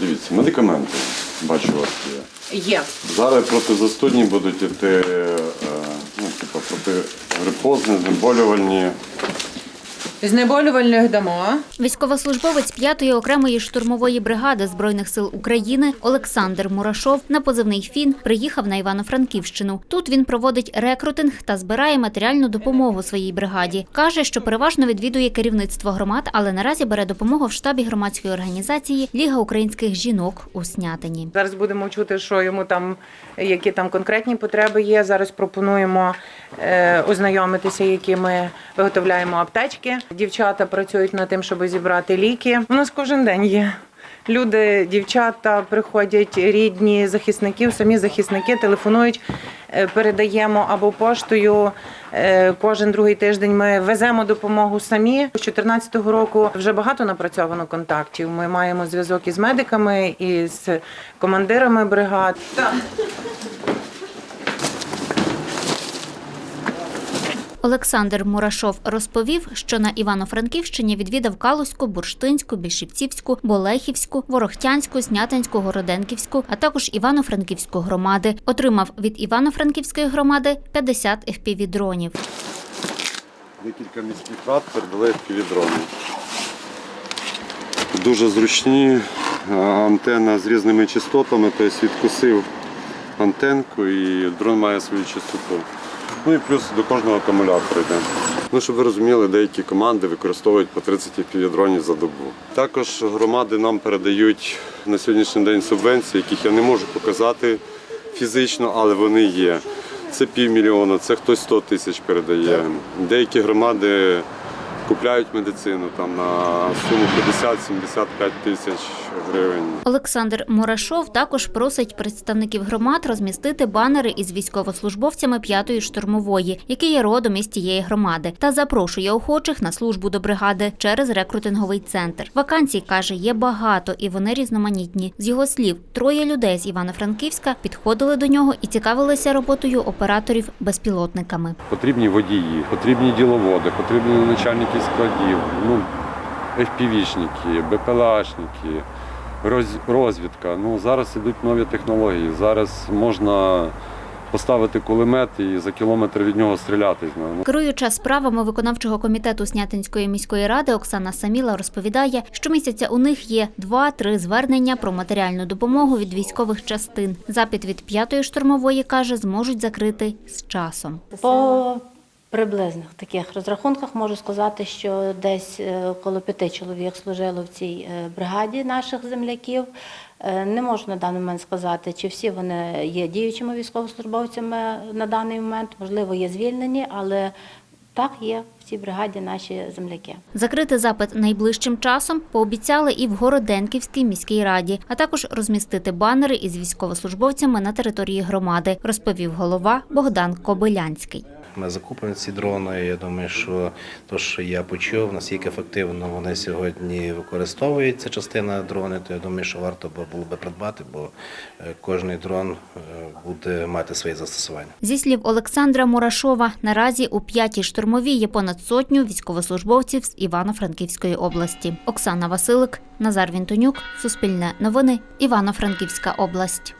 Дивіться, медикаменти, бачу, у вас є. Є. Зараз протизастудні будуть іти, е, ну, типу, протигрипозні, знеболювальні. Знеболювальних дамо. Військовослужбовець 5-ї окремої штурмової бригади збройних сил України Олександр Мурашов на позивний Фін приїхав на Івано-Франківщину. Тут він проводить рекрутинг та збирає матеріальну допомогу своїй бригаді. каже, що переважно відвідує керівництво громад, але наразі бере допомогу в штабі громадської організації Ліга українських жінок у Снятині. Зараз будемо чути, що йому там, які там конкретні потреби є. Зараз пропонуємо ознайомитися, які ми виготовляємо аптечки. Дівчата працюють над тим, щоб зібрати ліки. У нас кожен день є. Люди, дівчата приходять рідні захисників, самі захисники телефонують, е, передаємо або поштою. Е, Кожен другий тиждень ми веземо допомогу самі. З 2014 року вже багато напрацьовано контактів. Ми маємо зв'язок із медиками, і з командирами бригад. Олександр Мурашов розповів, що на Івано-Франківщині відвідав Калузьку, Бурштинську, Більшівцівську, Болехівську, Ворохтянську, Снятинську, Городенківську, а також Івано-Франківську громади. Отримав від Івано-Франківської громади 50 FPV-дронів. Декілька міських рад передали півдрони. Дуже зручні, антенна з різними частотами, тобто відкусив антенку і дрон має свою частоту. Ну і плюс до кожного акумулятора йде. Ну, щоб ви розуміли, деякі команди використовують по 30 півдронів за добу. Також громади нам передають на сьогоднішній день субвенції, яких я не можу показати фізично, але вони є. Це півмільйона, це хтось 100 тисяч передає. Деякі громади купляють медицину там на суму 50-75 тисяч гривень. Олександр Мурашов також просить представників громад розмістити банери із військовослужбовцями 5-ї штурмової, які є родом із тієї громади, та запрошує охочих на службу до бригади через рекрутинговий центр. Вакансій каже, є багато і вони різноманітні. З його слів, троє людей з Івано-Франківська підходили до нього і цікавилися роботою операторів безпілотниками. Потрібні водії, потрібні діловоди, потрібні начальники складів, ну, FPV-шники, БПЛАшники, роз- розвідка. Ну, зараз ідуть нові технології. Зараз можна поставити кулемет і за кілометр від нього стріляти. з нього. Керуюча справами виконавчого комітету Снятинської міської ради Оксана Саміла розповідає, що місяця у них є два-три звернення про матеріальну допомогу від військових частин. Запит від п'ятої штурмової каже, зможуть закрити з часом. По приблизних таких розрахунках можу сказати, що десь е, коло п'яти чоловік служило в цій е, бригаді наших земляків. Е, Не можу на даний момент сказати, чи всі вони є діючими військовослужбовцями на даний момент, можливо, є звільнені, але так є в цій бригаді наші земляки. Закрити запит найближчим часом пообіцяли і в Городенківській міській раді, а також розмістити банери із військовослужбовцями на території громади, розповів голова Богдан Кобилянський. Ми закупимо ці дрони. Я думаю, що те, що я почув, наскільки ефективно вони сьогодні використовуються, частина дронів, то я думаю, що варто було би придбати, бо е, кожний дрон е, буде мати своє застосування. Зі слів Олександра Мурашова, наразі у п'ятій штурмовій є понад сотню військовослужбовців з Івано-Франківської області. Оксана Василик, Назар Вінтонюк, Суспільне новини, Івано-Франківська область.